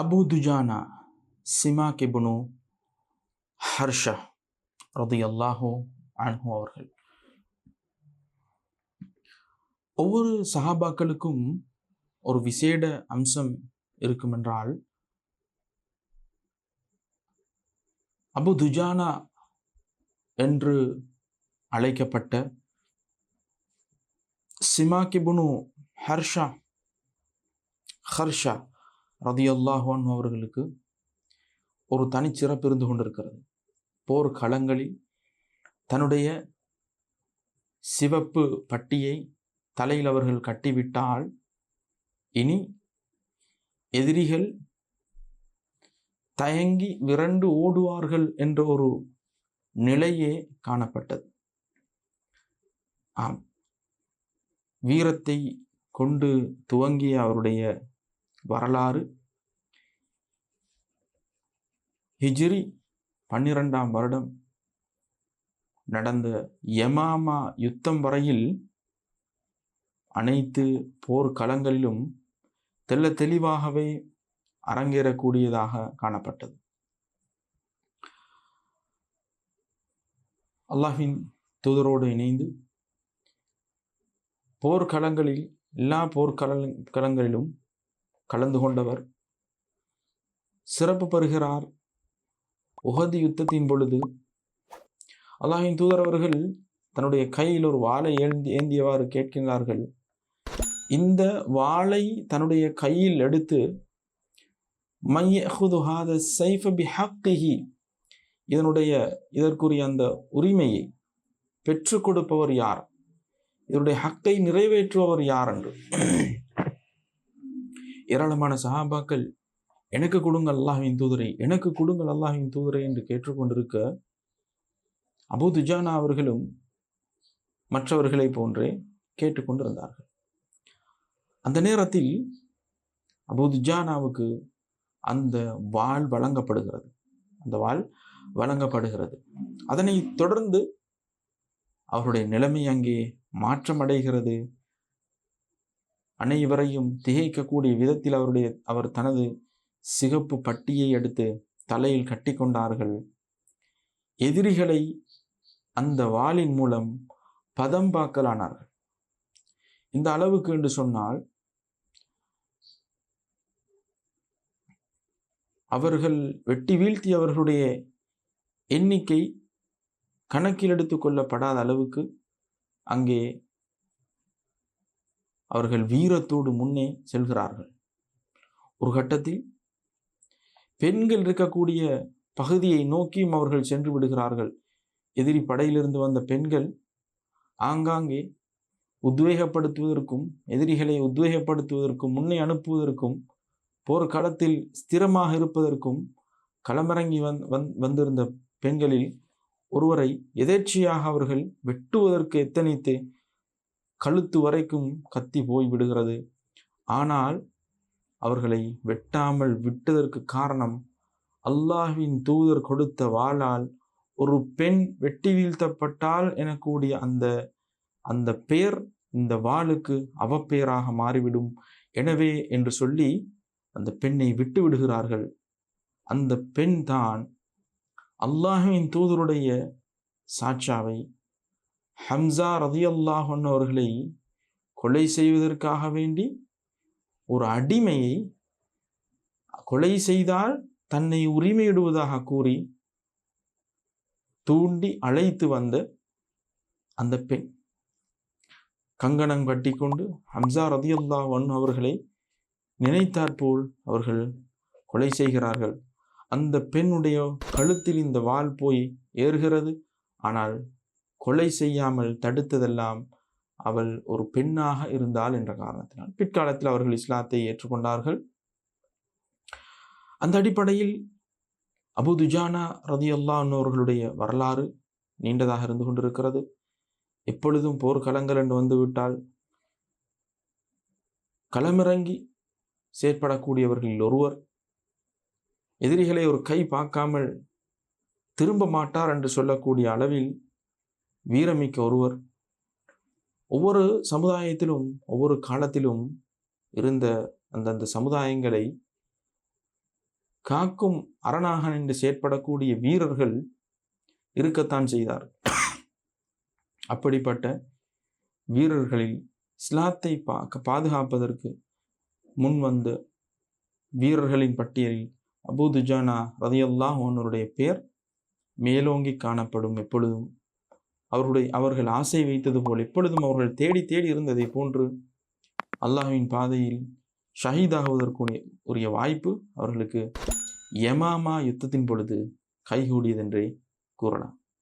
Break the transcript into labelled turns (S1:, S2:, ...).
S1: அபு துஜானா சிமா கிபுனு ஹர்ஷா ரதியல்லாஹு அன்ஹு அவர்கள். ஒவ்வொரு சஹாபாக்களுக்கும் ஒரு விசேட அம்சம் இருக்குமென்றால் அபு துஜானா என்று அழைக்கப்பட்ட சிமா கிபுனு ஹர்ஷா ஹர்ஷா ரதியல்லாஹான் அவர்களுக்கு ஒரு தனிச்சிறப்பு இருந்து கொண்டிருக்கிறது. போர் களங்களில் தன்னுடைய சிவப்பு பட்டியை தலையில் அவர்கள் கட்டிவிட்டால் இனி எதிரிகள் தயங்கி விரண்டு ஓடுவார்கள் என்ற ஒரு நிலையே காணப்பட்டது. ஆம். வீரத்தை கொண்டு துவங்கிய அவருடைய வரலாறு. ஹிஜ்ரி பன்னிரெண்டாம் வருடம் நடந்த யமாமா யுத்தம் வரையில் அனைத்து போர்க்களங்களிலும் தெல்ல தெளிவாகவே அரங்கேறக்கூடியதாக காணப்பட்டது. அல்லாஹின் தூதரோடு இணைந்து போர்க்களங்களில் எல்லா போர்க்கள களங்களிலும் கலந்து கொண்டவர். சிறப்பு பெறுகிறார். உகதி யுத்தத்தின் பொழுது அல்லாஹின் தூதர் அவர்கள் தன்னுடைய கையில் ஒரு வாளை ஏந்தி ஏந்தியவாறு கேட்கின்றார்கள். இந்த வாளை தன்னுடைய கையில் எடுத்து மையஹுதுஹாத சைஃப பிஹக்கிஹி இதனுடைய இதற்குரிய அந்த உரிமையை பெற்றுக் கொடுப்பவர் யார்? இதனுடைய ஹக்கை நிறைவேற்றுபவர் யார் என்று? ஏராளமான சஹாபாக்கள் எனக்கு கொடுங்கள் அல்லாஹின் தூதரை எனக்கு கொடுங்கள் அல்லாஹின் தூதரை என்று கேட்டுக்கொண்டிருக்க அபு துஜானா அவர்களும் மற்றவர்களை போன்றே கேட்டுக்கொண்டிருந்தார்கள். அந்த நேரத்தில் அபு துஜானாவுக்கு அந்த வாழ் வழங்கப்படுகிறது. அந்த வாழ் வழங்கப்படுகிறது. அதனை தொடர்ந்து அவருடைய நிலைமை அங்கே மாற்றமடைகிறது. அனைவரையும் திகைக்கக்கூடிய விதத்தில் அவருடைய அவர் தனது சிகப்பு பட்டியை எடுத்து தலையில் கட்டி கொண்டார்கள் எதிரிகளை அந்த வாளின் மூலம் பதம் பார்க்கலானார்கள் இந்த அளவுக்கு என்று சொன்னால் அவர்கள் வெட்டி வீழ்த்தி அவர்களுடைய எண்ணிக்கை கணக்கில் எடுத்து கொள்ளப்படாத அளவுக்கு அங்கே அவர்கள் வீரத்தோடு முன்னே செல்கிறார்கள். ஒரு கட்டத்தில் பெண்கள் இருக்கக்கூடிய பகுதியை நோக்கியும் அவர்கள் சென்று விடுகிறார்கள். எதிரி படையிலிருந்து வந்த பெண்கள் ஆங்காங்கே உத்வேகப்படுத்துவதற்கும் எதிரிகளை உத்வேகப்படுத்துவதற்கும் முன்னே அனுப்புவதற்கும் போர்க்களத்தில் ஸ்திரமாக இருப்பதற்கும் களமிறங்கி வந் வந் வந்திருந்த பெண்களில் ஒருவரை எதேர்ச்சியாக அவர்கள் வெட்டுவதற்கு எத்தனைத்து கழுத்து வரைக்கும் கத்தி போய் விடுகிறது. ஆனால் அவர்களை வெட்டாமல் விட்டதற்கு காரணம் அல்லாஹ்வின் தூதர் கொடுத்த வாளால் ஒரு பெண் வெட்டி வீழ்த்தப்பட்டால் எனக்கூடிய அந்த அந்த பெயர் இந்த வாளுக்கு அவப்பெயராக மாறிவிடும். எனவே என்று சொல்லி அந்த பெண்ணை விட்டு விடுகிறார்கள். அந்த பெண் தான் அல்லாஹுவின் தூதருடைய சாட்சாவை ஹம்சா ரதியல்லாஹன் அவர்களை கொலை செய்வதற்காக வேண்டி ஒரு அடிமையை கொலை செய்தால் தன்னை உரிமையிடுவதாக கூறி தூண்டி அழைத்து வந்த அந்த பெண். கங்கணம் கட்டி கொண்டு ஹம்சா ரதியல்லா ஒன் அவர்களை நினைத்தாற்போல் அவர்கள் கொலை செய்கிறார்கள். அந்த பெண்ணுடைய கழுத்தில் இந்த வாள் போய் ஏறுகிறது. ஆனால் கொலை செய்யாமல் தடுத்ததெல்லாம் அவள் ஒரு பெண்ணாக இருந்தாள் என்ற காரணத்தினால். பிற்காலத்தில் அவர்கள் இஸ்லாத்தை ஏற்றுக்கொண்டார்கள். அந்த அடிப்படையில் அபு துஜானா ரதி அவர்களுடைய வரலாறு நீண்டதாக இருந்து கொண்டிருக்கிறது. எப்பொழுதும் போர்க்களங்கள் என்று வந்துவிட்டால் களமிறங்கி செயற்படக்கூடியவர்களில் ஒருவர் எதிரிகளை ஒரு கை பார்க்காமல் திரும்ப மாட்டார் என்று சொல்லக்கூடிய அளவில் வீரமிக்க ஒருவர். ஒவ்வொரு சமுதாயத்திலும் ஒவ்வொரு காலத்திலும் இருந்த அந்தந்த சமுதாயங்களை காக்கும் அரணாக நின்று செயற்படக்கூடிய வீரர்கள் இருக்கத்தான் செய்தார். அப்படிப்பட்ட வீரர்களில் இஸ்லாத்தை பா பாதுகாப்பதற்கு முன் வந்த வீரர்களின் பட்டியலில் அபு துஜானா ரதியல்லாஹ் ஒன்னருடைய பெயர் மேலோங்கி காணப்படும் எப்பொழுதும். அவருடைய அவர்கள் ஆசை வைத்தது போல் எப்பொழுதும் அவர்கள் தேடி தேடி இருந்ததை போன்று அல்லாஹ்வின் பாதையில் ஷஹீதாகுவதற்குரிய உரிய வாய்ப்பு அவர்களுக்கு யமாமா யுத்தத்தின் பொழுது கைகூடியதென்றே கூறலாம்.